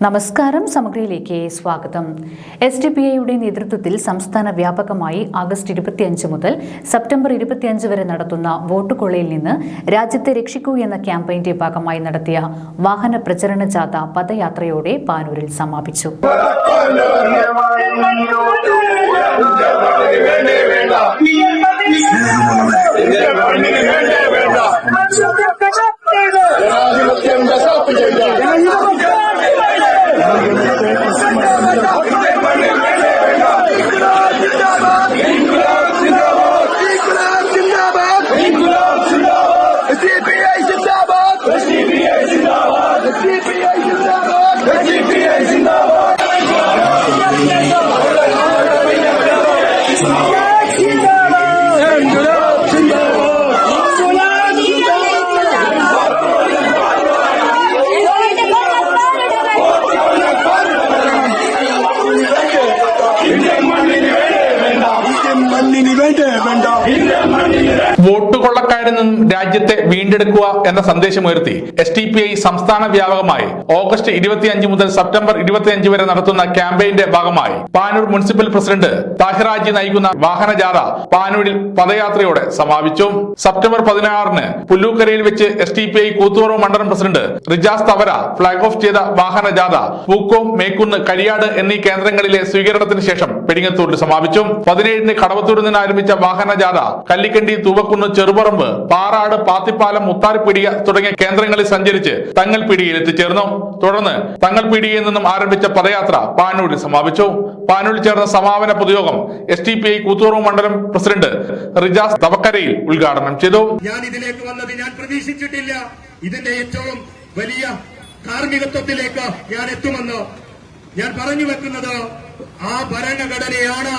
നമസ്കാരം സമഗ്രയിലേക്ക് സ്വാഗതം. S D P ഐയുടെ നേതൃത്വത്തിൽ സംസ്ഥാന വ്യാപകമായി ആഗസ്റ്റ് ഇരുപത്തിയഞ്ച് മുതൽ സെപ്റ്റംബർ ഇരുപത്തിയഞ്ച് വരെ നടത്തുന്ന വോട്ട് കൊള്ളയിൽ നിന്ന് രാജ്യത്തെ രക്ഷിക്കൂ എന്ന ക്യാമ്പയിന്റെ ഭാഗമായി നടത്തിയ വാഹന പ്രചരണ ജാഥ പദയാത്രയോടെ പാനൂരിൽ സമാപിച്ചു. CPA's വോട്ട് കൊള്ളക്കാരിൽ നിന്നും രാജ്യത്തെ വീണ്ടെടുക്കുക എന്ന സന്ദേശമുയർത്തി എസ് ടി പി ഐ സംസ്ഥാന വ്യാപകമായി ഓഗസ്റ്റ് ഇരുപത്തിയഞ്ച് മുതൽ സെപ്റ്റംബർ ഇരുപത്തിയഞ്ച് വരെ നടത്തുന്ന ക്യാമ്പയിന്റെ ഭാഗമായി പാനൂർ മുനിസിപ്പൽ പ്രസിഡന്റ് താഹിറാജ് നയിക്കുന്ന വാഹനജാഥ പാനൂരിൽ പദയാത്രയോടെ സമാപിച്ചു. സെപ്റ്റംബർ പതിനാറിന് പുല്ലൂക്കരയിൽ വെച്ച് എസ് ടി പി ഐ കൂത്തുപറവ് മണ്ഡലം president Rijas Thavara flag off ചെയ്ത വാഹനജാഥ പൂക്കോം മേക്കുന്ന് കരിയാട് എന്നീ കേന്ദ്രങ്ങളിലെ സ്വീകരണത്തിന് ശേഷം പെരിങ്ങത്തൂരിൽ സമാപിച്ചു. പതിനേഴിന് കടവത്തൂരിൽ നിന്ന് ആരംഭിച്ച വാഹനജാഥ കല്ലിക്കണ്ടി തൂവക്കുന്ന് ചെറുപറമ്പ് പാറാട് പാത്തിപ്പാലം മുത്താരിപ്പീടിക തുടങ്ങിയ കേന്ദ്രങ്ങളിൽ സഞ്ചരിച്ച് പിടിയിൽ എത്തിച്ചേർന്നു. തുടർന്ന് തങ്ങൾപീടികയിൽ നിന്നും ആരംഭിച്ച പദയാത്ര പാനൂരിൽ സമാപിച്ചു. പാനൂരിൽ ചേർന്ന സമാപന പൊതുയോഗം എസ് ടി പി ഐ കൂത്തുറവ് മണ്ഡലം പ്രസിഡന്റ് റിജാസ് തവക്കരയിൽ ഉദ്ഘാടനം ചെയ്തു. ഞാൻ ഇതിലേക്ക് വന്നത് ഞാൻ പ്രതീക്ഷിച്ചിട്ടില്ല. ഇതിന്റെ ഏറ്റവും വലിയ കാർമ്മികത്വത്തിലേക്ക് ഞാൻ എത്തുമെന്ന് ഞാൻ പറഞ്ഞു വെക്കുന്നത് ആ ഭരണഘടനയാണ്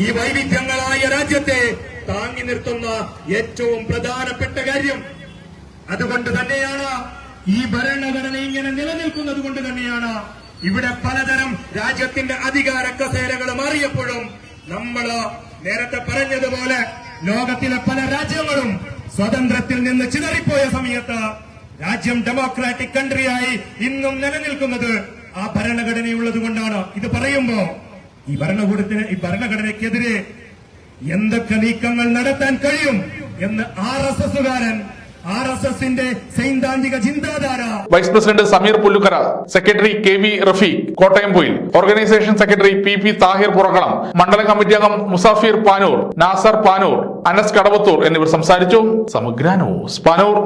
ഈ വൈവിധ്യങ്ങളായ രാജ്യത്തെ താങ്ങി നിർത്തുന്ന ഏറ്റവും പ്രധാനപ്പെട്ട കാര്യം അതുകൊണ്ട് തന്നെയാണ് ഈ ഭരണഘടന ഇങ്ങനെ നിലനിൽക്കുന്നത് കൊണ്ട് തന്നെയാണ് ഇവിടെ പലതരം രാജ്യത്തിന്റെ അധികാര കസേരകൾ മാറിയപ്പോഴും നമ്മൾ നേരത്തെ പറഞ്ഞതുപോലെ ലോകത്തിലെ പല രാജ്യങ്ങളും സ്വതന്ത്രത്തിൽ നിന്ന് ചിതറിപ്പോയ സമയത്ത് രാജ്യം ഡെമോക്രാറ്റിക് കൺട്രിയായി ഇന്നും നിലനിൽക്കുന്നത് ആ ഭരണഘടനയുള്ളത് കൊണ്ടാണ്. ഇത് പറയുമ്പോ ഈ ഭരണകൂടത്തിന് ഈ ഭരണഘടനയ്ക്കെതിരെ എന്തൊക്കെ നീക്കങ്ങൾ നടത്താൻ കഴിയും എന്ന് R S എസുകാരൻ S vice president Sameer Pullukkara secretary K V Rafeeq Kottayam Poyil organisation secretary P P Thahir Purakkalam മണ്ഡലം കമ്മിറ്റി അംഗം മുസാഫിർ പാനൂർ നാസർ പാനൂർ അനസ് കടവത്തൂർ എന്നിവർ സംസാരിച്ചു. സമഗ്ര ന്യൂസ് പാനൂർ